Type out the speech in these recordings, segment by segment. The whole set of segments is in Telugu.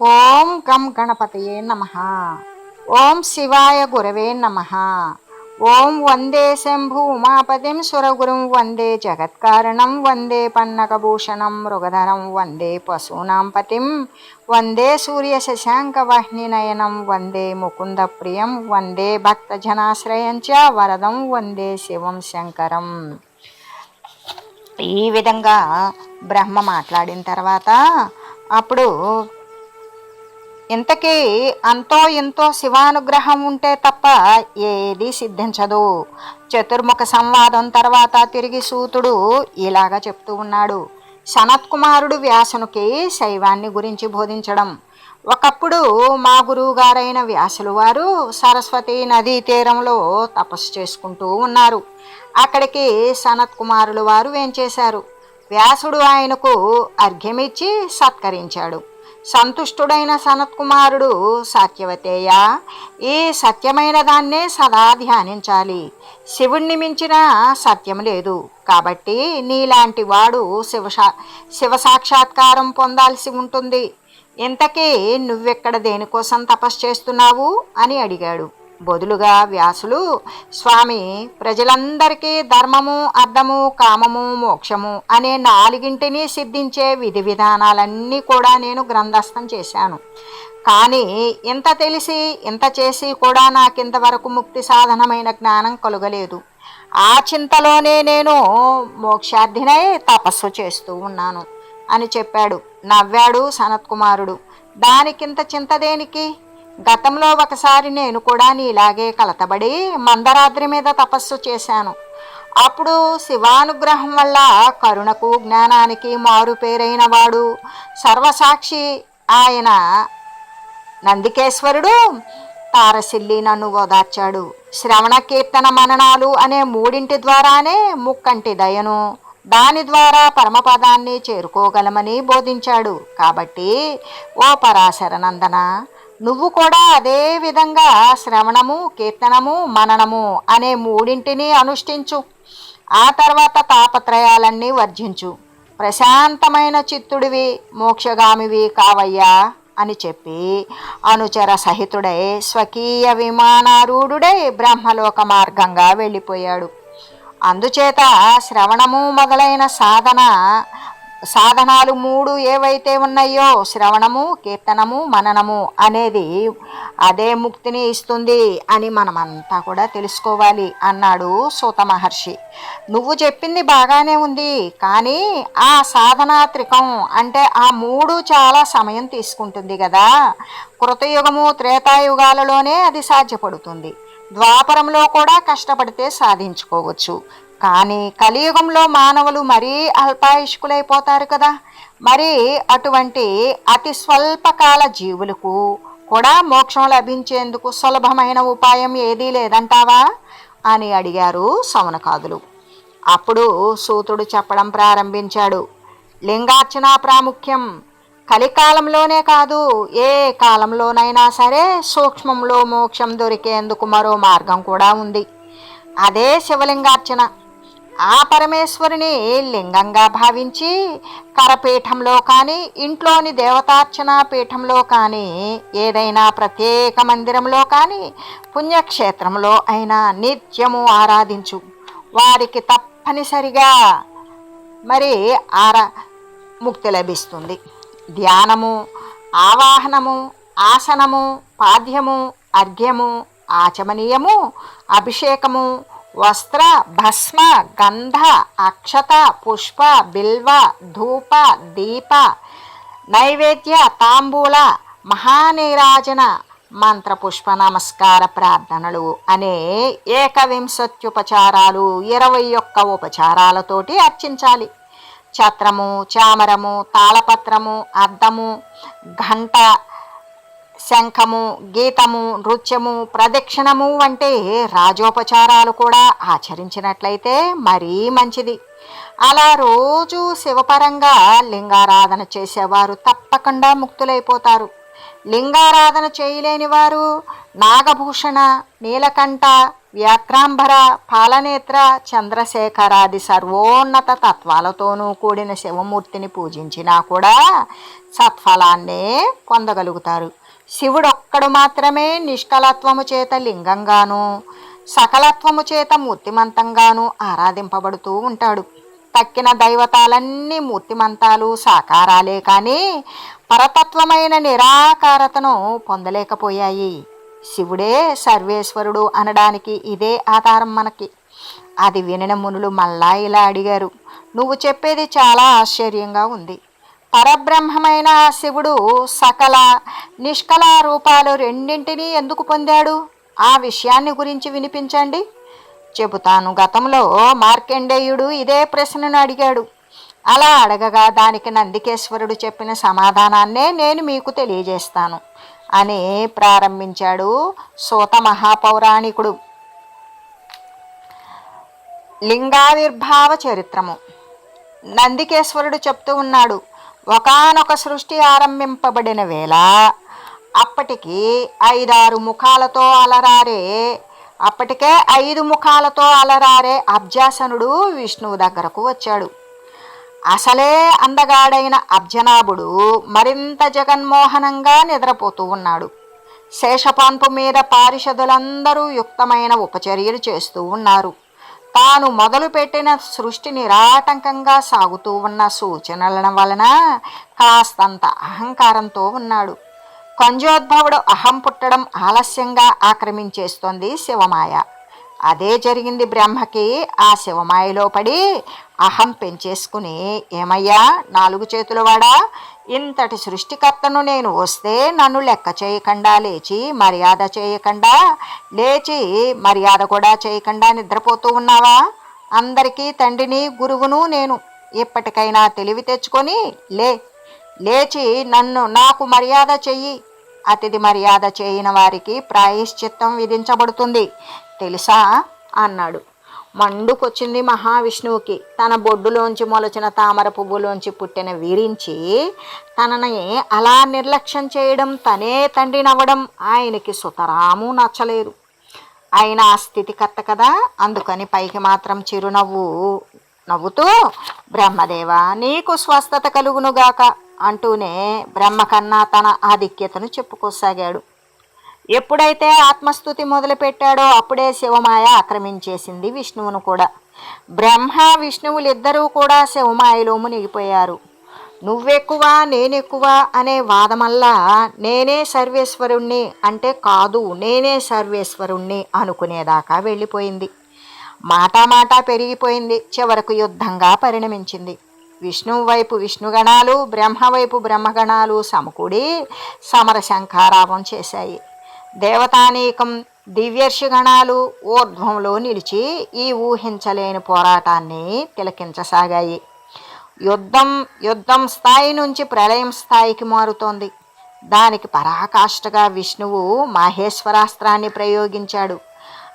ఓం గం గణపతయే నమ. ఓం శివాయ గురవే నమ. ఓం వందే శంభు ఉమాపతిం సురగురుం వందే జగత్కారణం వందే పన్నకభూషణం మృగధరం వందే పశూనాం పతిం వందే సూర్య శశాంక వందే ముకుంద ప్రియం వందే భక్తజనాశ్రయం చ వరదం వందే శివం శంకరం. ఈ విధంగా బ్రహ్మ మాట్లాడిన తర్వాత అప్పుడు ఇంతకీ అంతో ఎంతో శివానుగ్రహం ఉంటే తప్ప ఏది సిద్ధించదు. చతుర్ముఖ సంవాదం తర్వాత తిరిగి సూతుడు ఇలాగా చెప్తూ ఉన్నాడు. సనత్కుమారుడు వ్యాసునికి శైవాన్ని గురించి బోధించడం. ఒకప్పుడు మా గురువు గారైన వ్యాసులు వారు సరస్వతి నదీ తీరంలో తపస్సు చేసుకుంటూ ఉన్నారు. అక్కడికి సనత్ కుమారులు వారు వేంచేశారు. వ్యాసుడు ఆయనకు అర్ఘ్యమిచ్చి సత్కరించాడు. సంతుష్టుడైన సనత్కుమారుడు సత్యవతేయ ఈ సత్యమైన దాన్నే సదా ధ్యానించాలి. శివుణ్ణి మించిన సత్యం లేదు. కాబట్టి నీలాంటి వాడు శివ శివ సాక్షాత్కారం పొందాల్సి ఉంటుంది. ఇంతకీ నువ్వెక్కడ దేనికోసం తపస్సు చేస్తున్నావు? అని అడిగాడు. బదులుగా వ్యాసులు స్వామి ప్రజలందరికీ ధర్మము అర్థము కామము మోక్షము అనే నాలుగింటిని సిద్ధించే విధి విధానాలన్నీ కూడా నేను గ్రంథస్థం చేశాను. కానీ ఇంత తెలిసి ఇంత చేసి కూడా నాకింతవరకు ముక్తి సాధనమైన జ్ఞానం కలుగలేదు. ఆ చింతలోనే నేను మోక్షార్థినై తపస్సు చేస్తూ ఉన్నాను అని చెప్పాడు నవ్వాడు సనత్కుమారుడు. దానికింత చింత దేనికి? గతంలో ఒకసారి నేను కూడా నీలాగే కలతబడి మందరాద్రి మీద తపస్సు చేశాను. అప్పుడు శివానుగ్రహం వల్ల కరుణకు జ్ఞానానికి మారు పేరైన వాడు సర్వసాక్షి ఆయన నందికేశ్వరుడు. తారసిల్లి నన్ను ఓదార్చాడు. శ్రవణ కీర్తన మననాలు అనే మూడింటి ద్వారానే ముక్కంటి దయను దాని ద్వారా పరమపదాన్ని చేరుకోగలమని బోధించాడు. కాబట్టి ఓ పరాశర నందన నువ్వు కూడా అదే విధంగా శ్రవణము కీర్తనము మననము అనే మూడింటిని అనుష్ఠించు. ఆ తర్వాత తాపత్రయాలన్నీ వర్జించు. ప్రశాంతమైన చిత్తుడివి మోక్షగామివి కావయ్యా అని చెప్పి అనుచర సహితుడై స్వకీయ విమానారూఢుడై బ్రహ్మలోక మార్గంగా వెళ్ళిపోయాడు. అందుచేత శ్రవణము మొదలైన సాధన సాధనాలు మూడు ఏవైతే ఉన్నాయో శ్రవణము కీర్తనము మననము అనేది అదే ముక్తిని ఇస్తుంది అని మనమంతా కూడా తెలుసుకోవాలి అన్నాడు సూత మహర్షి. నువ్వు చెప్పింది బాగానే ఉంది కానీ ఆ సాధనా త్రికం అంటే ఆ మూడు చాలా సమయం తీసుకుంటుంది కదా. కృతయుగము త్రేతాయుగాలలోనే అది సాధ్యపడుతుంది. ద్వాపరంలో కూడా కష్టపడితే సాధించుకోవచ్చు. కానీ కలియుగంలో మానవులు మరీ అల్పాయుష్కులైపోతారు కదా. మరి అటువంటి అతి స్వల్పకాల జీవులకు కూడా మోక్షం లభించేందుకు సులభమైన ఉపాయం ఏదీ లేదంటావా? అని అడిగారు సౌనకాదులు. అప్పుడు సూతుడు చెప్పడం ప్రారంభించాడు. లింగార్చన ప్రాముఖ్యం కలికాలంలోనే కాదు ఏ కాలంలోనైనా సరే సూక్ష్మంలో మోక్షం దొరికేందుకు మరో మార్గం కూడా ఉంది. అదే శివలింగార్చన. ఆ పరమేశ్వరుని లింగంగా భావించి కరపీఠంలో కానీ ఇంట్లోని దేవతార్చన పీఠంలో కానీ ఏదైనా ప్రత్యేక మందిరంలో కానీ పుణ్యక్షేత్రంలో అయినా నిత్యము ఆరాధించు. వారికి తప్పనిసరిగా మరి ఆరా ముక్తి లభిస్తుంది. ధ్యానము ఆవాహనము ఆసనము పాద్యము అర్ఘ్యము ఆచమనీయము అభిషేకము వస్త్ర భస్మ గంధ అక్షత పుష్ప బిల్వ ధూప దీప నైవేద్య తాంబూల మహానీరాజన మంత్రపుష్ప నమస్కార ప్రార్థనలు అనే ఏకవింశత్యుపచారాలు ఇరవై ఒక్క ఉపచారాలతోటి అర్చించాలి. ఛత్రము చామరము తాళపత్రము అద్దము ఘంట శంఖము గీతము నృత్యము ప్రదక్షిణము వంటి రాజోపచారాలు కూడా ఆచరించినట్లయితే మరీ మంచిది. అలా రోజు శివపరంగా లింగారాధన చేసేవారు తప్పకుండా ముక్తులైపోతారు. లింగారాధన చేయలేని వారు నాగభూషణ నీలకంఠ వ్యాక్రాంబర పాలనేత్ర చంద్రశేఖరాది సర్వోన్నత తత్వాలతోనూ కూడిన శివమూర్తిని పూజించినా కూడా సత్ఫలాన్నే పొందగలుగుతారు. శివుడు ఒక్కడు మాత్రమే నిష్కలత్వము చేత లింగంగాను సకలత్వము చేత మూర్తిమంతంగాను ఆరాధింపబడుతూ ఉంటాడు. తక్కిన దైవతాలన్నీ మూర్తిమంతాలు సాకారాలే కానీ పరతత్వమైన నిరాకారతను పొందలేకపోయాయి. శివుడే సర్వేశ్వరుడు అనడానికి ఇదే ఆధారం మనకి. అది వినిన మునులు మళ్ళా ఇలా అడిగారు నువ్వు చెప్పేది చాలా ఆశ్చర్యంగా ఉంది. పరబ్రహ్మమైన శివుడు సకల నిష్కల రూపాలు రెండింటినీ ఎందుకు పొందాడు? ఆ విషయాన్ని గురించి వినిపించండి. చెబుతాను గతంలో మార్కండేయుడు ఇదే ప్రశ్నను అడిగాడు. అలా అడగగా దానికి నందికేశ్వరుడు చెప్పిన సమాధానాన్నే నేను మీకు తెలియజేస్తాను అని ప్రారంభించాడు సూత మహాపౌరాణికుడు. లింగావిర్భావ చరిత్రము. నందికేశ్వరుడు చెప్తూ ఉన్నాడు ఒకానొక సృష్టి ఆరంభింపబడిన వేళ అప్పటికి ఐదారు ముఖాలతో అలరారే అప్పటికే ఐదు ముఖాలతో అలరారే అబ్జాసనుడు విష్ణువు దగ్గరకు వచ్చాడు. అసలే అందగాడైన అబ్జనాభుడు మరింత జగన్మోహనంగా నిద్రపోతూ ఉన్నాడు. శేషపాన్పు మీద పారిషదులందరూ యుక్తమైన ఉపచర్యలు చేస్తూ ఉన్నారు. తాను మొదలుపెట్టిన సృష్టి నిరాటంకంగా సాగుతూ ఉన్న సూచనల వలన కాస్తంత అహంకారంతో ఉన్నాడు. కంజోద్భవుడు అహం పుట్టడం ఆలస్యంగా ఆక్రమించేస్తోంది శివమాయ. అదే జరిగింది బ్రహ్మకి. ఆ శివమాయలో పడి అహం పెంచేసుకుని ఏమయ్యా నాలుగు చేతుల వాడా? ఇంతటి సృష్టికర్తను నేను వస్తే నన్ను లెక్క చేయకుండా లేచి మర్యాద చేయకుండా లేచి మర్యాద కూడా చేయకుండా నిద్రపోతూ ఉన్నావా? అందరికీ తండ్రిని గురువును నేను ఎప్పటికైనా తెలివి తెచ్చుకొని లే లేచి నన్ను నాకు మర్యాద చెయ్యి. అతిథి మర్యాద చేయని వారికి ప్రాయశ్చిత్తం విధించబడుతుంది. తెలుసా? అన్నాడు. మండుకొచ్చింది మహావిష్ణువుకి. తన బొడ్డులోంచి మొలచిన తామర పువ్వులోంచి పుట్టిన వీరించి తనని అలా నిర్లక్ష్యం చేయడం తనే తండ్రి నవ్వడం ఆయనకి సుతరాము నచ్చలేదు. ఆయన ఆ స్థితికర్త కదా? అందుకని పైకి మాత్రం చిరునవ్వు నవ్వుతూ బ్రహ్మదేవ నీకు స్వస్థత కలుగునుగాక. అంటూనే బ్రహ్మ కన్నా తన ఆధిక్యతను చెప్పుకోసాగాడు. ఎప్పుడైతే ఆత్మస్థుతి మొదలుపెట్టాడో అప్పుడే శివమాయ ఆక్రమించేసింది విష్ణువును కూడా. బ్రహ్మ విష్ణువులిద్దరూ కూడా శివమాయలో మునిగిపోయారు. నువ్వెక్కువ నేనెక్కువ అనే వాదమల్లా నేనే సర్వేశ్వరుణ్ణి అంటే కాదు నేనే సర్వేశ్వరుణ్ణి అనుకునేదాకా వెళ్ళిపోయింది. మాటా మాటా పెరిగిపోయింది చివరకు యుద్ధంగా పరిణమించింది. విష్ణువు వైపు విష్ణుగణాలు బ్రహ్మ వైపు బ్రహ్మగణాలు సమకూడి సమరశంఖారావం చేశాయి. దేవతానీకం దివ్యర్షిగణాలు ఊర్ధ్వంలో నిలిచి ఈ ఊహించలేని పోరాటాన్ని తిలకించసాగాయి. యుద్ధం యుద్ధం స్థాయి నుంచి ప్రళయం స్థాయికి మారుతోంది. దానికి పరాకాష్ఠగా విష్ణువు మహేశ్వరాస్త్రాన్ని ప్రయోగించాడు.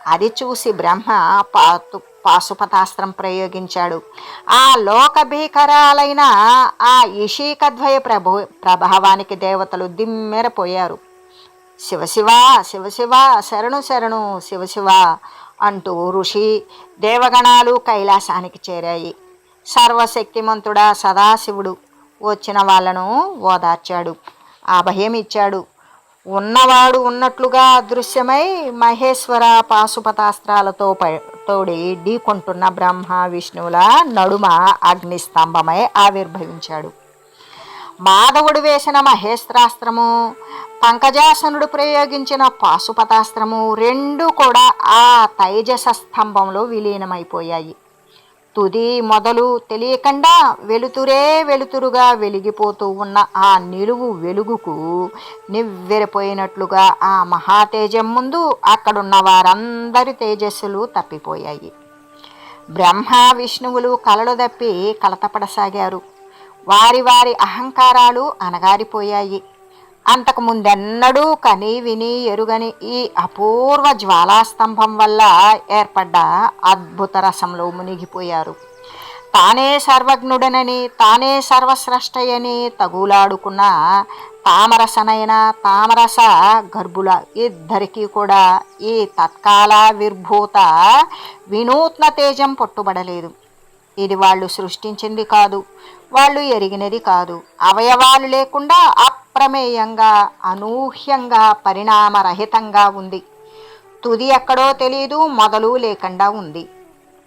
అది చూసి బ్రహ్మ పాతు పాశుపతాస్త్రం ప్రయోగించాడు. ఆ లోక భీకరాలైన ఆ ఇషీకద్వయ ప్రభు ప్రభావానికి దేవతలు దిమ్మెరపోయారు. శివశివ శివశివ శరణు శరణు శివశివ అంటూ ఋషి దేవగణాలు కైలాసానికి చేరాయి. సర్వశక్తిమంతుడా సదాశివుడు వచ్చిన వాళ్ళను ఓదార్చాడు. అభయం ఇచ్చాడు. ఉన్నవాడు ఉన్నట్లుగా అదృశ్యమై మహేశ్వర పాశుపతాస్త్రాలతో తోడి ఢీకొంటున్న బ్రహ్మ విష్ణువుల నడుమ అగ్నిస్తంభమై ఆవిర్భవించాడు. మాధవుడు వేసిన మహేస్త్రాస్త్రము పంకజాసనుడు ప్రయోగించిన పాశుపతాస్త్రము రెండు కూడా ఆ తైజస స్తంభంలో విలీనమైపోయాయి. తుది మొదలు తెలియకుండా వెలుతురే వెలుతురుగా వెలిగిపోతూ ఉన్న ఆ నిలువు వెలుగుకు నివ్వెరపోయినట్లుగా ఆ మహాతేజం ముందు అక్కడున్న వారందరి తేజస్సులు తప్పిపోయాయి. బ్రహ్మ విష్ణువులు కలలు తప్పి కలతపడసాగారు. వారి వారి అహంకారాలు అనగారిపోయాయి అంతకు ముందెన్నడూ కని విని ఎరుగని ఈ అపూర్వ జ్వాలాస్తంభం వల్ల ఏర్పడ్డ అద్భుత రసంలో మునిగిపోయారు. తానే సర్వజ్ఞుడనని తానే సర్వస్రష్టయని తగులాడుకున్న తామరసనైన తామరస గర్భుల ఇద్దరికీ కూడా ఈ తత్కాల విర్భూత వినూత్న తేజం పట్టుబడలేదు. ఇది వాళ్ళు సృష్టించింది కాదు వాళ్ళు ఎరిగినది కాదు. అవయవాలు లేకుండా అప్రమేయంగా అనూహ్యంగా పరిణామరహితంగా ఉంది. తుది ఎక్కడో తెలియదు మొదలు లేకుండా ఉంది.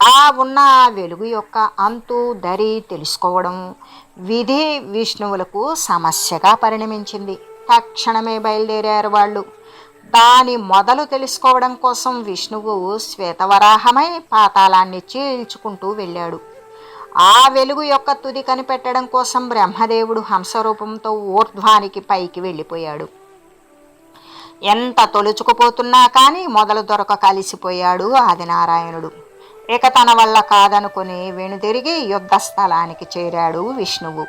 ఆ ఉన్న ఆ వెలుగు యొక్క అంతు దరి తెలుసుకోవడం విధి విష్ణువులకు సమస్యగా పరిణమించింది. తక్షణమే బయలుదేరారు వాళ్ళు. దాని మొదలు తెలుసుకోవడం కోసం విష్ణువు శ్వేతవరాహమై పాతాళాన్ని చీల్చుకుంటూ వెళ్ళాడు. ఆ వెలుగు యొక్క తుది కనిపెట్టడం కోసం బ్రహ్మదేవుడు హంసరూపంతో ఊర్ధ్వానికి పైకి వెళ్ళిపోయాడు. ఎంత తొలుచుకుపోతున్నా కానీ మొదలు దొరక కలిసిపోయాడు ఆదినారాయణుడు. ఇక తన వల్ల కాదనుకుని వెనుదిరిగి యుద్ధ స్థలానికి చేరాడు విష్ణువు.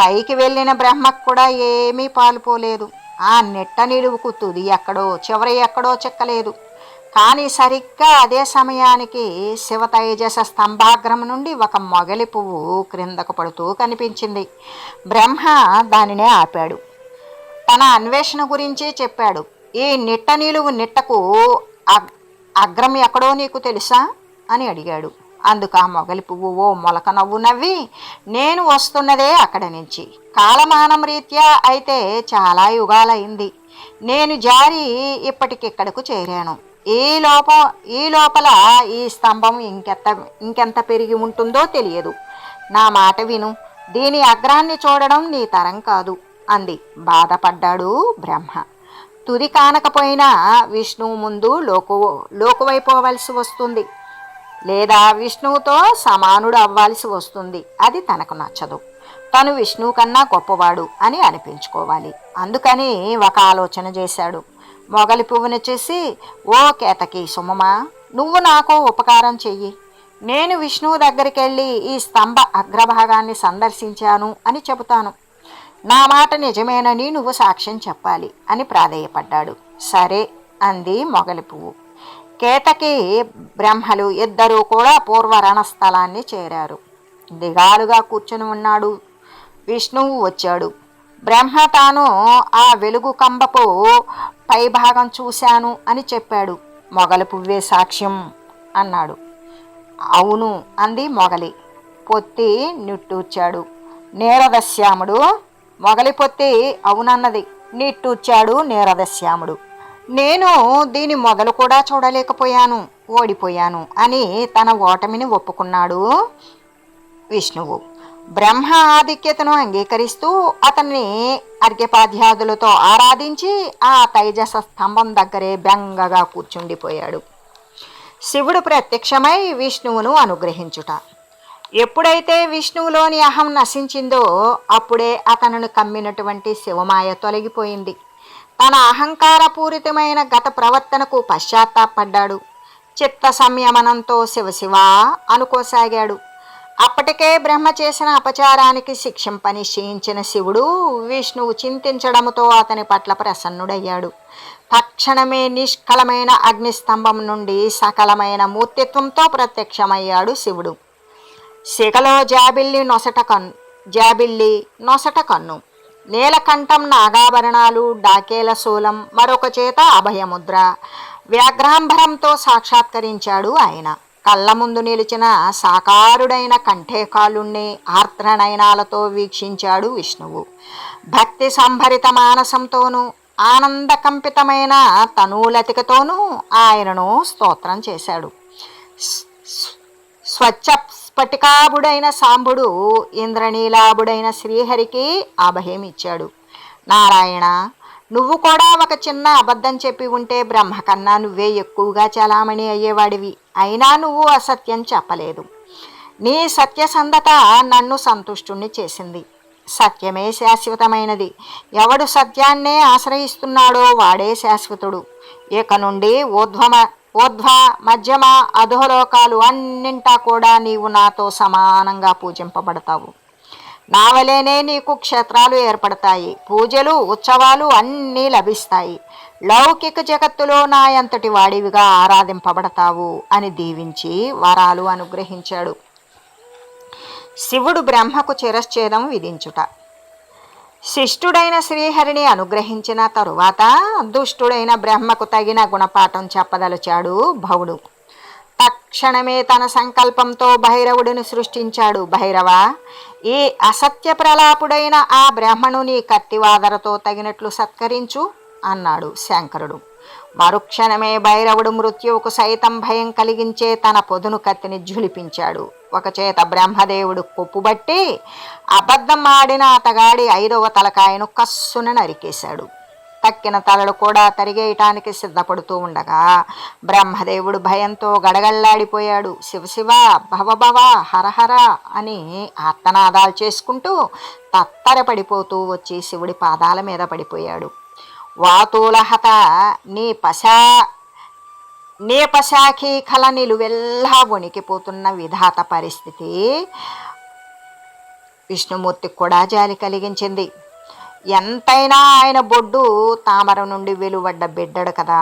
పైకి వెళ్ళిన బ్రహ్మకు కూడా ఏమీ పాలుపోలేదు. ఆ నెట్ట నిలువుకు తుది ఎక్కడో చివరి ఎక్కడో చెక్కలేదు. కానీ సరిగ్గా అదే సమయానికి శివతేజస స్తంభాగ్రం నుండి ఒక మొగలి పువ్వు క్రిందకు పడుతూ కనిపించింది. బ్రహ్మ దానినే ఆపాడు. తన అన్వేషణ గురించి చెప్పాడు. ఈ నిట్ట నిలువు నిట్టకు అగ్- అగ్రం ఎక్కడో నీకు తెలుసా? అని అడిగాడు. అందుకు ఆ మొగలి పువ్వు ఓ మొలక నవ్వు నవ్వి నేను వస్తున్నదే అక్కడ నుంచి. కాలమానం రీత్యా అయితే చాలా యుగాలైంది. నేను జారి ఇప్పటికిక్కడకు చేరాను. ఈ లోపం ఈ లోపల ఈ స్తంభం ఇంకెంత ఇంకెంత పెరిగి ఉంటుందో తెలియదు. నా మాట విను. దీని అగ్రాన్ని చూడడం నీ తరం కాదు అంది. బాధపడ్డాడు బ్రహ్మ. తుది కానకపోయినా విష్ణువు ముందు లోకు లోకువైపోవలసి వస్తుంది. లేదా విష్ణువుతో సమానుడు అవ్వాల్సి వస్తుంది. అది తనకు నచ్చదు. తను విష్ణువు కన్నా గొప్పవాడు అని అనిపించుకోవాలి. అందుకని ఒక ఆలోచన చేశాడు. మొగలి పువ్వుని చూసి ఓ కేతకి సుమమా నువ్వు నాకు ఉపకారం చెయ్యి. నేను విష్ణువు దగ్గరికి వెళ్ళి ఈ స్తంభ అగ్రభాగాన్ని సందర్శించాను అని చెబుతాను. నా మాట నిజమేనని నువ్వు సాక్ష్యం చెప్పాలి అని ప్రాధేయపడ్డాడు. సరే అంది మొగలి పువ్వు. కేతకి బ్రహ్మలు ఇద్దరూ కూడా పూర్వ రణస్థలాన్ని చేరారు. దిగాలుగా కూర్చుని ఉన్నాడు విష్ణువు వచ్చాడు. బ్రహ్మ తాను ఆ వెలుగు కంబపు పైభాగం చూశాను అని చెప్పాడు. మొగలి పువ్వే సాక్ష్యం అన్నాడు. అవును అంది మొగలి. పొత్తి నిట్టూర్చాడు. నీరదశ్యాముడు మొగలి పొత్తి అవునన్నది నిట్టూర్చాడు నీరదశ్యాముడు. నేను దీని మొదలు కూడా చూడలేకపోయాను ఓడిపోయాను అని తన ఓటమిని ఒప్పుకున్నాడు విష్ణువు. బ్రహ్మ ఆధిక్యతను అంగీకరిస్తూ అతన్ని అర్ఘ్యపాధ్యాదులతో ఆరాధించి ఆ తైజస స్తంభం దగ్గరే బెంగగా కూర్చుండిపోయాడు. శివుడు ప్రత్యక్షమై విష్ణువును అనుగ్రహించుట. ఎప్పుడైతే విష్ణువులోని అహం నశించిందో అప్పుడే అతనును కమ్మినటువంటి శివమాయ తొలగిపోయింది. తన అహంకారపూరితమైన గత ప్రవర్తనకు పశ్చాత్తాపడ్డాడు. చిత్త సంయమనంతో శివశివ అనుకోసాగాడు. అప్పటికే బ్రహ్మ చేసిన అపచారానికి శిక్షంపని నిశ్చయించిన శివుడు విష్ణువు చింతించడంతో అతని పట్ల ప్రసన్నుడయ్యాడు. తక్షణమే నిష్కలమైన అగ్నిస్తంభం నుండి సకలమైన మూర్తిత్వంతో ప్రత్యక్షమయ్యాడు శివుడు. శిఖలో జాబిల్లి నొసట కన్ను జాబిల్లి నొసట కన్ను నీలకంఠం నాగాభరణాలు డాకేల శూలం మరొక చేత అభయముద్ర వ్యాఘ్రాంబరంతో సాక్షాత్కరించాడు ఆయన. కళ్ళ ముందు నిలిచిన సాకారుడైన కంఠేకాలుణ్ణి ఆర్ద్రనయనాలతో వీక్షించాడు విష్ణువు. భక్తి సంభరిత మానసంతోనూ ఆనందకంపితమైన తనూలతికతోనూ ఆయనను స్తోత్రం చేశాడు. స్వచ్ఛ స్ఫటికాభుడైన సాంబుడు ఇంద్రనీలాభుడైన శ్రీహరికి అభయం ఇచ్చాడు నారాయణ నువ్వు కూడా ఒక చిన్న అబద్ధం చెప్పి ఉంటే బ్రహ్మ కన్నా నువ్వే ఎక్కువగా చలామణి అయ్యేవాడివి. అయినా నువ్వు అసత్యం చెప్పలేదు. నీ సత్యసంధత నన్ను సంతుష్టుణ్ణి చేసింది. సత్యమే శాశ్వతమైనది. ఎవడు సత్యాన్నే ఆశ్రయిస్తున్నాడో వాడే శాశ్వతుడు. ఇక నుండి ఊర్ధ్వమ ఊర్ధ్వ మధ్యమ అధోలోకాలు అన్నింటా కూడా నీవు నాతో సమానంగా పూజింపబడతావు. నా వలెనే నీకు క్షేత్రాలు ఏర్పడతాయి. పూజలు ఉత్సవాలు అన్నీ లభిస్తాయి. లౌకిక జగత్తులో నా అంతటి వాడివిగా ఆరాధింపబడతావు అని దీవించి వరాలు అనుగ్రహించాడు. శివుడు బ్రహ్మకు చిరశ్చేదం విధించుట. శిష్టుడైన శ్రీహరిని అనుగ్రహించిన తరువాత దుష్టుడైన బ్రహ్మకు తగిన గుణపాఠం చెప్పదలచాడు భవుడు తక్షణమే తన సంకల్పంతో భైరవుడిని సృష్టించాడు భైరవ. ఈ అసత్య ప్రలాపుడైన ఆ బ్రాహ్మణుని కత్తివాదరతో తగినట్లు సత్కరించు అన్నాడు శంకరుడు. మరుక్షణమే భైరవుడు మృత్యువుకు సైతం భయం కలిగించే తన పొదును కత్తిని ఝులిపించాడు. ఒకచేత బ్రహ్మదేవుడు కొప్పుబట్టి అబద్ధం ఆడిన అతగాడి ఐదవ తలకాయను కస్సున నరికేశాడు. తక్కిన తలలు కూడా తరిగేయటానికి సిద్ధపడుతూ ఉండగా బ్రహ్మదేవుడు భయంతో గడగళ్ళాడిపోయాడు శివశివ భవభవ హరహర అని ఆర్తనాదాలు చేసుకుంటూ తత్తరపడిపోతూ వచ్చి శివుడి పాదాల మీద పడిపోయాడు. వాతూలహత నీ పశా నీ పశాఖీ కల నిలువెల్లా వణికిపోతున్న విధాత పరిస్థితి విష్ణుమూర్తికి కూడా జాలి కలిగించింది. ఎంతైనా ఆయన బొడ్డు తామర నుండి వెలువడ్డ బిడ్డడు కదా.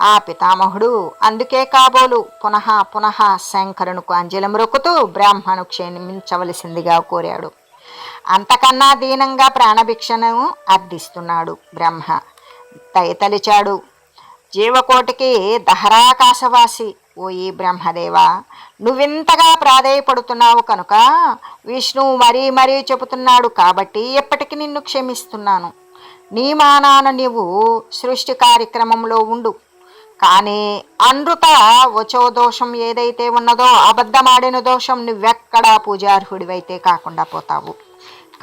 ఆ పితామహుడు అందుకే కాబోలు పునః పునః శంకరునుకు అంజలి మొక్కుతూ బ్రాహ్మణు క్షమించవలసిందిగా కోరాడు. అంతకన్నా దీనంగా ప్రాణభిక్షను అర్థిస్తున్నాడు బ్రహ్మ. దయతలిచాడు జీవకోటికి దహరాకాశవాసి ఓ ఈ బ్రహ్మదేవా నువ్వింతగా ప్రాధేయపడుతున్నావు కనుక విష్ణువు మరీ మరీ చెబుతున్నాడు కాబట్టి ఎప్పటికీ నిన్ను క్షమిస్తున్నాను. నీ మానాన నీవు సృష్టి కార్యక్రమంలో ఉండు. కానీ అనృత వచో దోషం ఏదైతే ఉన్నదో అబద్ధమాడిన దోషం నువ్వెక్కడా పూజార్హుడివైతే కాకుండా పోతావు.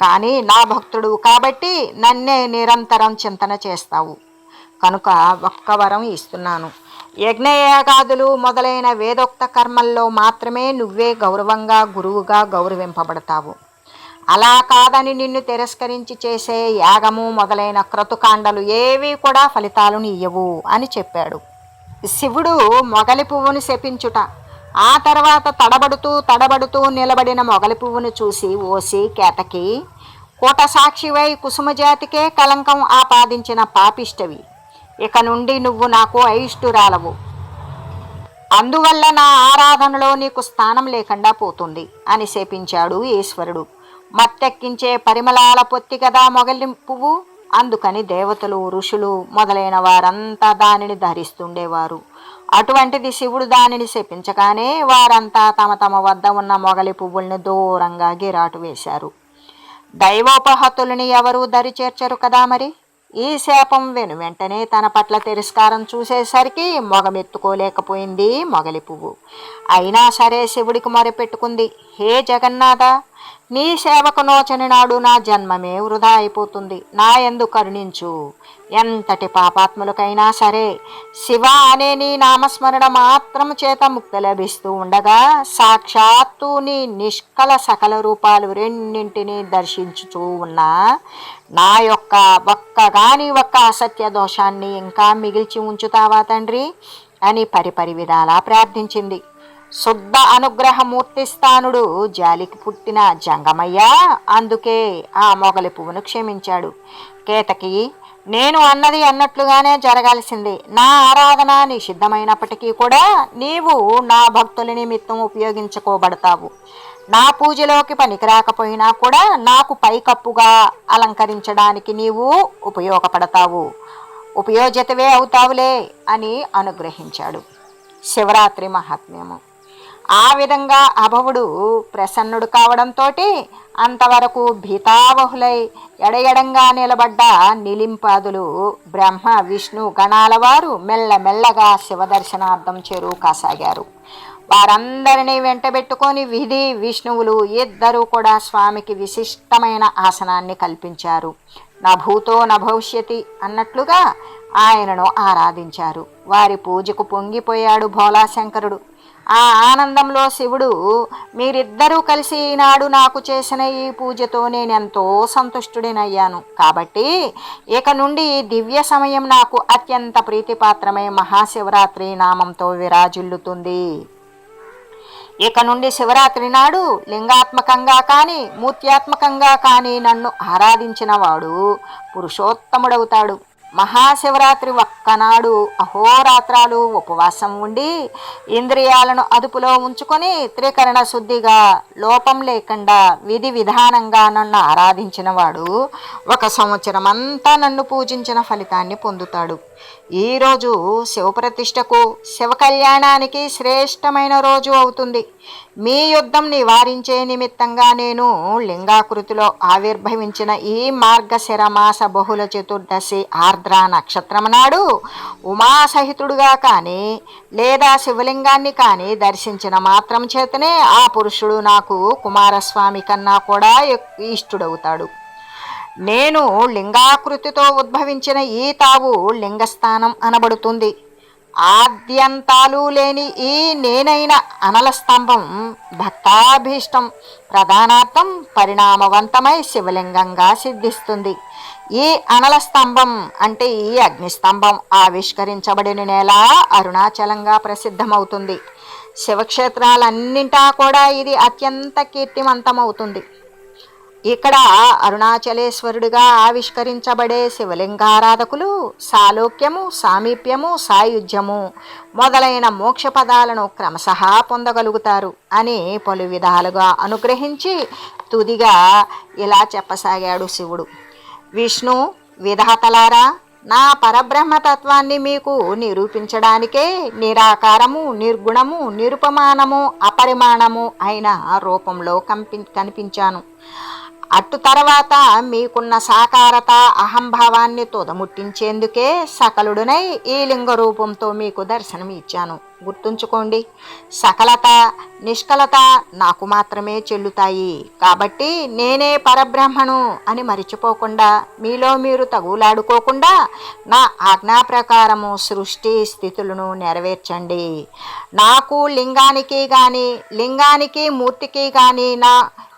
కానీ నా భక్తుడు కాబట్టి నన్నే నిరంతరం చింతన చేస్తావు. కనుక ఒక్క వరం ఇస్తున్నాను. యజ్ఞయాగాదులు మొదలైన వేదోక్త కర్మల్లో మాత్రమే నువ్వే గౌరవంగా గురువుగా గౌరవింపబడతావు. అలా కాదని నిన్ను తిరస్కరించి చేసే యాగము మొదలైన క్రతుకాండలు ఏవి కూడా ఫలితాలను ఇయ్యవు అని చెప్పాడు. శివుడు మొగలి పువ్వును శపించుట ఆ తర్వాత తడబడుతూ తడబడుతూ నిలబడిన మొగలి పువ్వును చూసి ఓసి కేతకి కోట సాక్షివై కుసుమజాతికే కలంకం ఆపాదించిన పాపిష్టవి. ఇక నుండి నువ్వు నాకు అయిష్టురాలవు. అందువల్ల నా ఆరాధనలో నీకు స్థానం లేకుండా పోతుంది అని శపించాడు ఈశ్వరుడు. మత్తెక్కించే పరిమళాల పొత్తి కదా మొగలి పువ్వు? అందుకని దేవతలు ఋషులు మొదలైన వారంతా దానిని ధరిస్తుండేవారు. అటువంటిది శివుడు దానిని శపించగానే వారంతా తమ తమ వద్ద ఉన్న మొగలి పువ్వుల్ని దూరంగా గిరాటు వేశారు. దైవోపహతుల్ని ఎవరూ దరి చేర్చరు కదా మరి? ఈ శాపం వెను. వెంటనే తన పట్ల తిరస్కారం చూసేసరికి మొగమెత్తుకోలేకపోయింది మొగలి పువ్వు. అయినా సరే శివుడికి మొరపెట్టుకుంది. హే జగన్నాథ! నీ సేవకు నోచని నాడు నా జన్మమే వృధా అయిపోతుంది. నా ఎందు కరుణించు. ఎంతటి పాపాత్ములకైనా సరే శివ అనే నీ నామస్మరణ మాత్రం చేత ముక్తి లభిస్తూ ఉండగా సాక్షాత్తు నీ నిష్కల సకల రూపాలు రెండింటినీ దర్శించుచూ ఉన్నా నా యొక్క ఒక్కగాని ఒక్క అసత్య దోషాన్ని ఇంకా మిగిల్చి ఉంచుతావా తండ్రి? అని పరిపరి విధాలా ప్రార్థించింది. శుద్ధ అనుగ్రహమూర్తిస్థానుడు. జాలికి పుట్టిన జంగమయ్య అందుకే ఆ మొగలి పువ్వును క్షమించాడు. కేతకి నేను అన్నది అన్నట్లుగానే జరగాల్సింది. నా ఆరాధన నిషిద్ధమైనప్పటికీ కూడా నీవు నా భక్తుల నిమిత్తం ఉపయోగించుకోబడతావు. నా పూజలోకి పనికిరాకపోయినా కూడా నాకు పైకప్పుగా అలంకరించడానికి నీవు ఉపయోగపడతావు. ఉపయోజితవే అవుతావులే అని అనుగ్రహించాడు. శివరాత్రి మహాత్మ్యము. ఆ విధంగా అభవుడు ప్రసన్నుడు కావడంతో అంతవరకు భీతావహులై ఎడయడంగా నిలబడ్డ నిలింపాదులు బ్రహ్మ విష్ణు గణాల వారు మెల్లమెల్లగా శివదర్శనార్థం చెరువు కాసాగారు. వారందరినీ వెంటబెట్టుకొని విధి విష్ణువులు ఇద్దరూ కూడా స్వామికి విశిష్టమైన ఆసనాన్ని కల్పించారు. నా భూతో నా అన్నట్లుగా ఆయనను ఆరాధించారు. వారి పూజకు పొంగిపోయాడు భోలాశంకరుడు. ఆ ఆనందంలో శివుడు మీరిద్దరూ కలిసి ఈనాడు నాకు చేసిన ఈ పూజతో నేనెంతో సంతుష్టుడినయ్యాను. కాబట్టి ఇక నుండి ఈ దివ్య సమయం నాకు అత్యంత ప్రీతిపాత్రమై మహాశివరాత్రి నామంతో విరాజిల్లుతుంది. ఇక నుండి శివరాత్రి నాడు లింగాత్మకంగా కానీ మూర్త్యాత్మకంగా కానీ నన్ను ఆరాధించిన వాడు పురుషోత్తముడవుతాడు. మహాశివరాత్రి ఒక్కనాడు అహోరాత్రాలు ఉపవాసం ఉండి ఇంద్రియాలను అదుపులో ఉంచుకొని త్రికరణ శుద్ధిగా లోపం లేకుండా విధి విధానంగా నన్ను ఆరాధించినవాడు ఒక సంవత్సరం అంతా నన్ను పూజించిన ఫలితాన్ని పొందుతాడు. ఈరోజు శివప్రతిష్టకు శివ కళ్యాణానికి శ్రేష్టమైన రోజు అవుతుంది. మీ యుద్ధం నివారించే నిమిత్తంగా నేను లింగాకృతిలో ఆవిర్భవించిన ఈ మార్గశిర మాస బహుళ చతుర్దశి ఆర్ద్ర నక్షత్రం నాడు ఉమాసహితుడుగా కానీ లేదా శివలింగాన్ని కానీ దర్శించిన మాత్రం చేతనే ఆ పురుషుడు నాకు కుమారస్వామి కన్నా కూడా ఇష్టడవుతాడు. నేను లింగాకృతితో ఉద్భవించిన ఈ తావు లింగస్థానం అనబడుతుంది. ఆద్యంతాలు లేని ఈ నేనైన అనల స్తంభం భక్తాభీష్టం. ప్రధానార్థం పరిణామవంతమై శివలింగంగా సిద్ధిస్తుంది. ఈ అనల స్తంభం అంటే ఈ అగ్నిస్తంభం ఆవిష్కరించబడిన నేల అరుణాచలంగా ప్రసిద్ధమవుతుంది. శివక్షేత్రాలన్నింటా కూడా ఇది అత్యంత కీర్తివంతమవుతుంది ఇక్కడ అరుణాచలేశ్వరుడిగా ఆవిష్కరించబడే శివలింగారాధకులు సాలోక్యము సామీప్యము సాయుధ్యము మొదలైన మోక్ష పదాలను క్రమశః పొందగలుగుతారు అని పలు విధాలుగా అనుగ్రహించి తుదిగా ఇలా చెప్పసాగాడు శివుడు. విష్ణు విధాతలారా నా పరబ్రహ్మతత్వాన్ని మీకు నిరూపించడానికే నిరాకారము నిర్గుణము నిరుపమానము అపరిమాణము అయిన రూపంలో కంపి కనిపించాను. అటు తర్వాత మీకున్న సాకారత అహంభావాన్ని తుదముట్టించేందుకే సకలుడునై ఈ లింగ రూపంతో మీకు దర్శనం ఇచ్చాను గుర్తుంచుకోండి సకలత నిష్కలత నాకు మాత్రమే చెల్లుతాయి. కాబట్టి నేనే పరబ్రహ్మను అని మరిచిపోకుండా మీలో మీరు తగులాడుకోకుండా నా ఆజ్ఞా ప్రకారము సృష్టి స్థితులను నెరవేర్చండి. నాకు లింగానికి కానీ లింగానికి మూర్తికి కానీ నా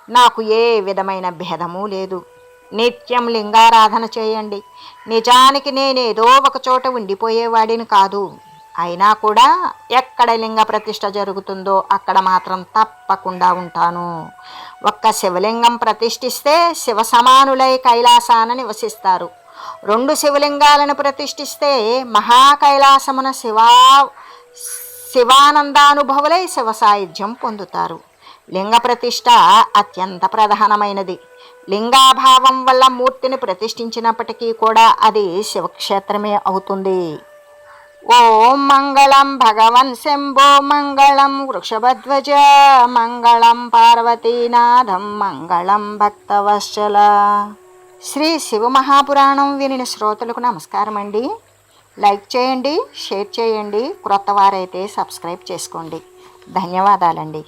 నాకు ఏ విధమైన భేదము లేదు. నిత్యం లింగారాధన చేయండి. నిజానికి నేనేదో ఒకచోట ఉండిపోయేవాడిని కాదు. అయినా కూడా ఎక్కడ లింగ ప్రతిష్ట జరుగుతుందో అక్కడ మాత్రం తప్పకుండా ఉంటాను. ఒక్క శివలింగం ప్రతిష్ఠిస్తే శివ సమానులై కైలాసాన నివసిస్తారు. రెండు శివలింగాలను ప్రతిష్ఠిస్తే మహాకైలాసమున శివా శివానందానుభవులై శివ సాయుధ్యం పొందుతారు. లింగ ప్రతిష్ట అత్యంత ప్రధానమైనది. లింగాభావం వల్ల మూర్తిని ప్రతిష్ఠించినప్పటికీ కూడా అది శివక్షేత్రమే అవుతుంది. ఓం మంగళం భగవన్ శంభో మంగళం వృషభధ్వజ మంగళం పార్వతీనాథం మంగళం భక్తవశ్చల శ్రీ శివమహాపురాణం వినిన శ్రోతలకు నమస్కారం అండి. లైక్ చేయండి షేర్ చేయండి క్రొత్త వారైతే సబ్స్క్రైబ్ చేసుకోండి. ధన్యవాదాలండి.